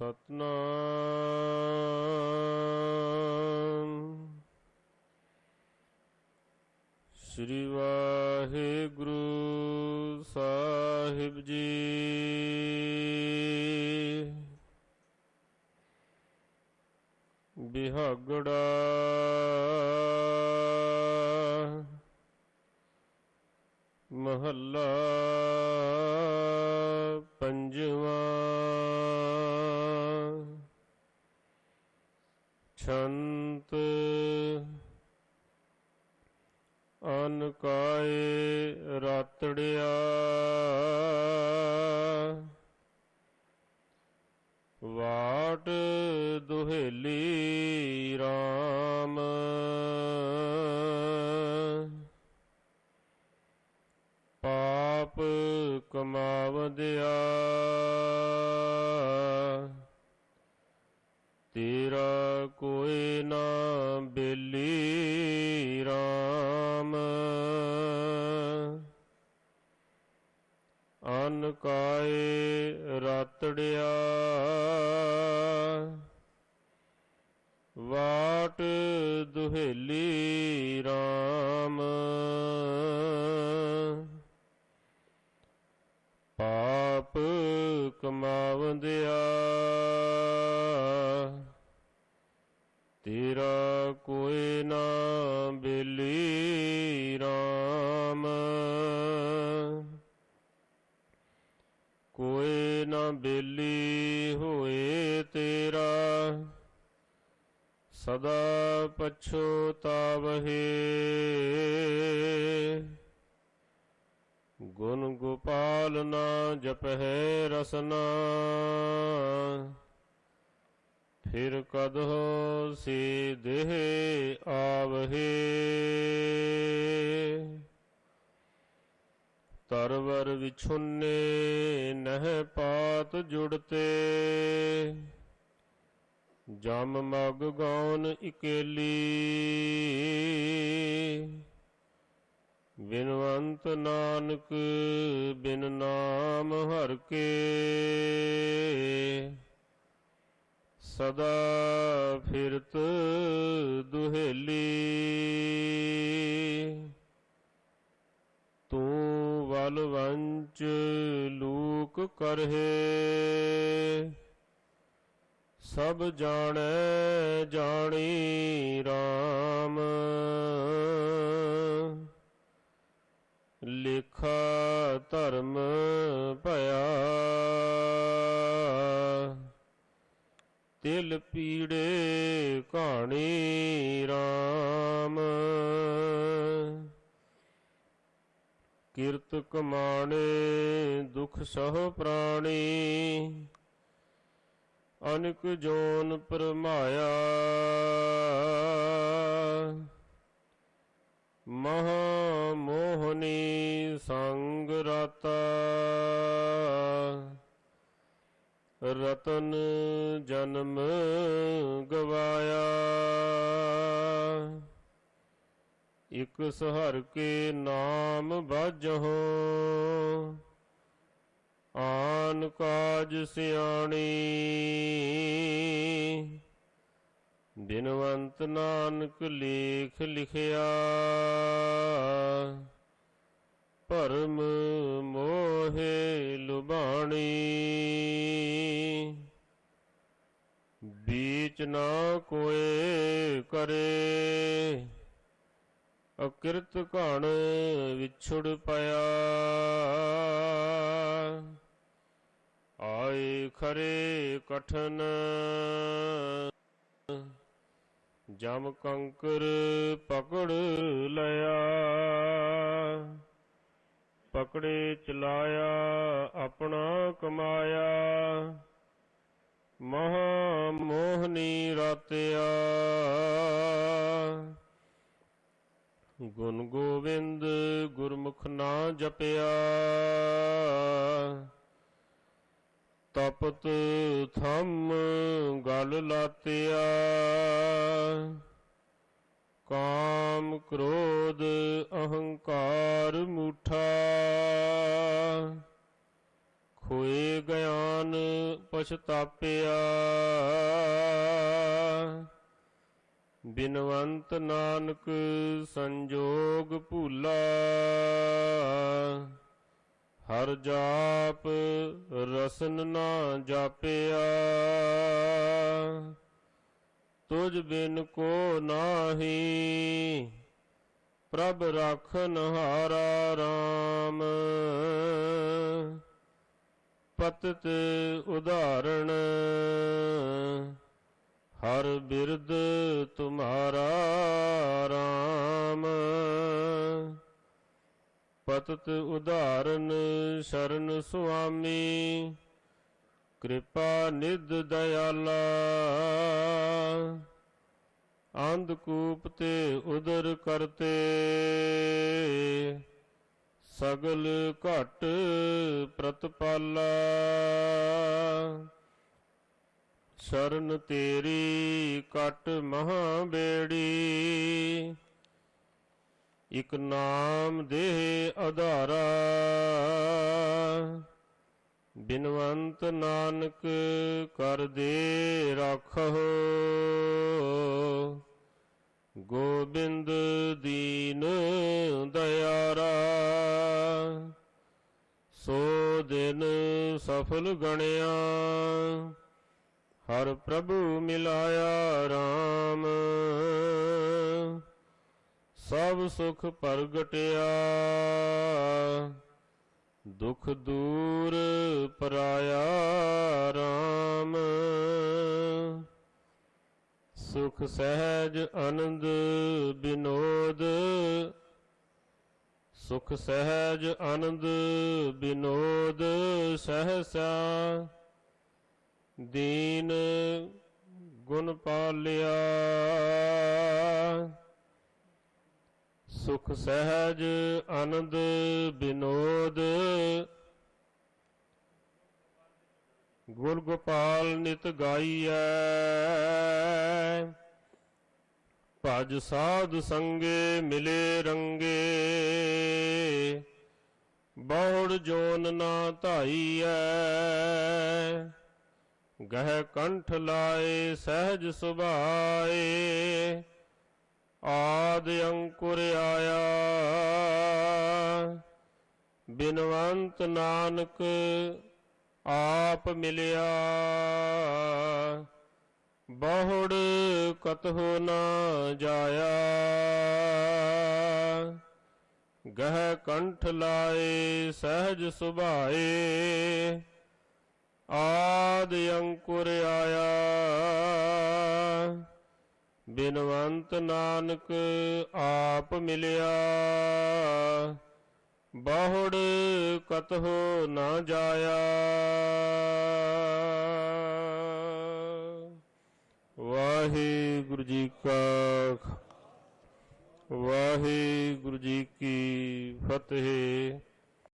ਸਤਨਾਮ। ਸ੍ਰੀ ਵਾਹਿਗੁਰੂ ਸਾਹਿਬ ਜੀ। ਬਿਹਾਗੜਾ ਮਹੱਲਾ ਪੰਜਵਾਂ। ਛੰਤ ਅਨਕਾਏ ਰਾਤੜਿਆ ਵਾਟ ਦੁਹੇਲੀ ਕੋਇ ਨਾ ਬੇਲੀ RAM ਅਨ ਕਾਏ ਰਾਤੜਿਆ ਵਾਟ ਦੁਹੇਲੀ ਬੇਲੀ ਹੋਏ ਤੇਰਾ, ਸਦਾ ਪਛੋਤਾਵਹੇ ਗੁਣ ਗੋਪਾਲ ਨਾ ਜਪਹਿ ਰਸਨਾ, ਫਿਰ ਕਦਹੁ ਸੀ ਦੇਹ ਆਵਹੇ ਤਰਵਰ ਵਿਛੁੰਨੇ ਨਹਿ ਪਾਤ ਜੁੜਤੇ। ਜਮ ਮਗ ਗੌਨ ਇਕੇਲੀ। ਬਿਨਵੰਤ ਨਾਨਕ ਬਿਨ ਨਾਮ ਹਰ ਕੇ। ਸਦਾ ਫਿਰਤ ਦੁਹੇਲੀ। ਤੂੰ ਵਲ ਵੰਚ ਲੂਕ ਕਰਹਿ। ਸਭ ਜਾਣੈ ਜਾਣੀ RAM ਲੇਖਾ ਧਰਮ ਭਇਆ। ਤਿਲ ਪੀੜੇ ਕਹਾਣੀ RAM ਕਿਰਤ ਕਮਾਣੇ ਦੁਖ ਸਹ ਪ੍ਰਾਣੀ। ਅਨਕ ਜੋਨ ਪਰਮਾਇਆ। ਮਹਾ ਮੋਹਨੀ ਸੰਗ ਰਤਾ। ਰਤਨ ਜਨਮ ਇਕ ਸਹਰ ਕੇ ਨਾਮ ਬਾਜਹੁ ਆਨ ਕਾਜ ਸਿਆਣੀ। ਬਿਨਵੰਤ ਨਾਨਕ ਲੇਖ ਲਿਖਿਆ। ਪਰਮ ਮੋਹੇ ਲੁਬਾਣੀ ਬੀਚ ਨਾ ਕੋਏ ਕਰੇ। ਅਕਿਰਤ ਘਣ ਵਿਛੁੜ ਪਿਆ। ਆਏ ਖਰੇ ਕਠਨ, ਜਮ ਕੰਕਰ ਪਕੜ ਲਿਆ। ਪਕੜੇ ਚਲਾਇਆ, ਆਪਣਾ ਕਮਾਇਆ। ਮਹਾ ਮੋਹਨੀ ਰਾਤਿਆ। ਜਪਿਆ। ਤਪਤ ਥੰਮ ਗਲ ਲਾਤਿਆ। ਕਾਮ ਕ੍ਰੋਧ ਅਹੰਕਾਰ ਮੂਠਾ। ਖੋਏ ਗਿਆਨ ਪਛਤਾਪਿਆ। ਬਿਨਵੰਤ ਨਾਨਕ ਸੰਜੋਗ ਭੂਲਾ, ਹਰ ਜਾਪ ਰਸਨ ਨਾ ਜਾਪਿਆ। ਤੁਝ ਬਿਨ ਕੋ ਨਾਹੀ, ਪ੍ਰਭ ਰਾਖਨ ਹਾਰਾ RAM ਪਤਿਤ ਉਦਾਹਰਣ ਹਰ ਬਿਰਦ ਤੁਮਾਰਾ RAM ਪਤਿਤ ਉਦਾਹਰਨ ਸ਼ਰਨ ਸੁਆਮੀ, ਕਿਰਪਾ ਨਿਧ ਦਇਆਲਾ। ਅੰਧਕੂਪ ਤੇ ਉਦਰ ਕਰਤੇ, ਸਗਲ ਘਟ ਪ੍ਰਤਪਾਲਾ। ਸ਼ਰਨ ਤੇਰੀ ਕਟ ਮਹਾ ਬੇੜੀ ਇਕ ਨਾਮ ਦੇਹ ਆਧਾਰਾ ਬਿਨਵੰਤ ਨਾਨਕ ਕਰ ਦੇ ਰਾਖੋ ਗੋਬਿੰਦ ਦੀਨ ਦਇਆਰਾ। ਸੋ ਦਿਨ ਸਫਲ ਗਣਿਆ। ਹਰ ਪ੍ਰਭੂ ਮਿਲਾਇਆ RAM ਸਭ ਸੁਖ ਪ੍ਰਗਟਿਆ। ਦੁਖ ਦੂਰ ਪਰਾਇਆ RAM ਸੁਖ ਸਹਿਜ ਆਨੰਦ ਬਿਨੋਦ। ਸੁਖ ਸਹਿਜ ਆਨੰਦ ਬਿਨੋਦ ਸਹਸਾ। ਦੀਨ ਗੁਣ ਪਾਲਿਆ ਸੁਖ ਸਹਿਜ ਆਨੰਦ ਬਿਨੋਦ। ਗੁਰ ਗੋਪਾਲ ਨਿਤ ਗਾਈਐ। ਭਜ ਸਾਧ ਸੰਗੇ ਮਿਲੇ ਰੰਗੇ। ਬਹੁੜ ਜੋਨ ਨਾ ਧਾਈਐ। ਗਹਿ ਕੰਠ ਲਾਏ, ਸਹਿਜ ਸੁਭਾਏ, ਆਦ ਅੰਕੁਰ ਆਇਆ। ਬਿਨਵੰਤ ਨਾਨਕ ਆਪ ਮਿਲਿਆ। ਬਹੁੜ ਕਤਹੁ ਨਾ ਜਾਇਆ। ਗਹਿ ਕੰਠ ਲਾਏ, ਸਹਿਜ ਸੁਭਾਏ ਆਦ ਅੰਕੁਰ ਆਇਆ। ਬਿਨਵੰਤ ਨਾਨਕ ਆਪ ਮਿਲਿਆ। ਬਹੁੜ ਕਤਹੁ ਨਾ ਜਾਇਆ। ਵਾਹਿਗੁਰੂ ਜੀ ਕਾ ਵਾਹਿਗੁਰੂ ਜੀ ਕੀ ਫਤਿਹ।